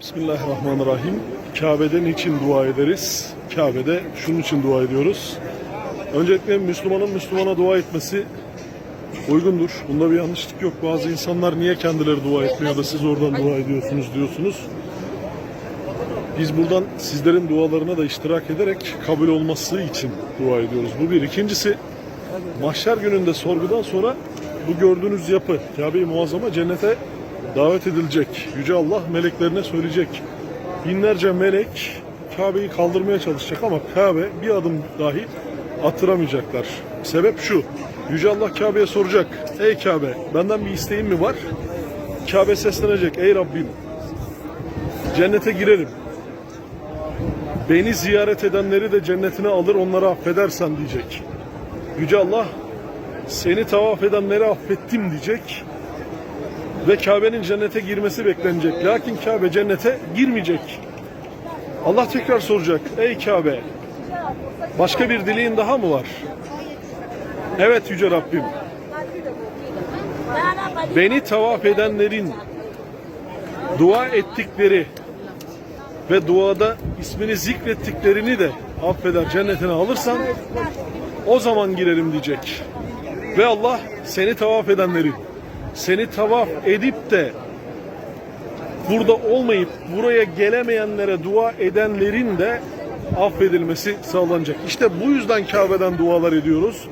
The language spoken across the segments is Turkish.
Bismillahirrahmanirrahim. Kabe'de niçin dua ederiz? Kabe'de şunun için dua ediyoruz. Öncelikle Müslümanın Müslümana dua etmesi uygundur. Bunda bir yanlışlık yok. Bazı insanlar niye kendileri dua etmiyor da siz oradan dua ediyorsunuz diyorsunuz. Biz buradan sizlerin dualarına da iştirak ederek kabul olması için dua ediyoruz. Bu bir. İkincisi mahşer gününde sorgudan sonra bu gördüğünüz yapı Kabe-i Muazzama cennete davet edilecek. Yüce Allah meleklerine söyleyecek. Binlerce melek Kabe'yi kaldırmaya çalışacak ama Kabe bir adım dahi attıramayacaklar. Sebep şu. Yüce Allah Kabe'ye soracak. Ey Kabe benden bir isteğin mi var? Kabe seslenecek. Ey Rabbim cennete girerim. Beni ziyaret edenleri de cennetine alır onları affedersen diyecek. Yüce Allah seni tavaf edenleri affettim diyecek ve Kabe'nin cennete girmesi beklenecek. Lakin Kabe cennete girmeyecek. Allah tekrar soracak. Ey Kabe başka bir dileğin daha mı var? Evet Yüce Rabbim. Beni tavaf edenlerin dua ettikleri ve duada ismini zikrettiklerini de affeder cennetine alırsan o zaman girerim diyecek. Ve Allah seni tavaf edenleri, seni tavaf edip de burada olmayıp buraya gelemeyenlere dua edenlerin de affedilmesi sağlanacak. İşte bu yüzden Kabe'den dualar ediyoruz.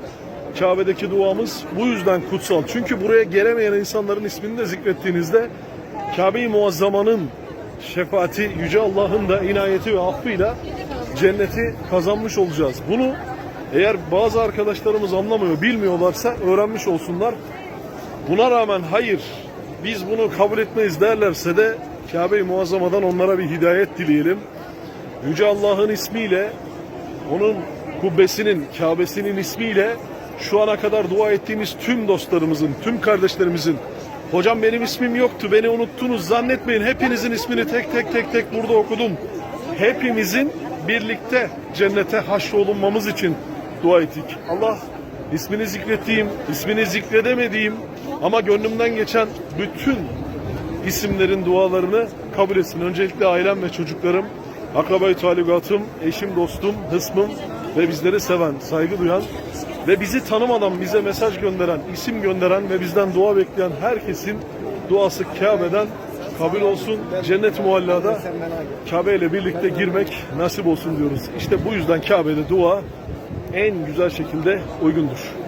Kabe'deki duamız bu yüzden kutsal. Çünkü buraya gelemeyen insanların ismini de zikrettiğinizde Kabe-i Muazzama'nın şefaati Yüce Allah'ın da inayeti ve affıyla cenneti kazanmış olacağız. Bunu eğer bazı arkadaşlarımız anlamıyor, bilmiyorlarsa öğrenmiş olsunlar. Buna rağmen hayır biz bunu kabul etmeyiz derlerse de Kabe-i Muazzama'dan onlara bir hidayet dileyelim. Yüce Allah'ın ismiyle onun kubbesinin, Kabe'sinin ismiyle şu ana kadar dua ettiğimiz tüm dostlarımızın, tüm kardeşlerimizin Hocam benim ismim yoktu, beni unuttunuz zannetmeyin. Hepinizin ismini tek tek tek tek burada okudum. Hepimizin birlikte cennete haşrolunmamız için dua ettik. Allah ismini zikrettiğim, ismini zikredemediğim ama gönlümden geçen bütün isimlerin dualarını kabul etsin. Öncelikle ailem ve çocuklarım, akrabayı taligatım, eşim, dostum, hısmım ve bizleri seven, saygı duyan ve bizi tanımadan bize mesaj gönderen, isim gönderen ve bizden dua bekleyen herkesin duası Kabe'den kabul olsun. Cennet muallada Kabe ile birlikte girmek nasip olsun diyoruz. İşte bu yüzden Kabe'de dua en güzel şekilde uygundur.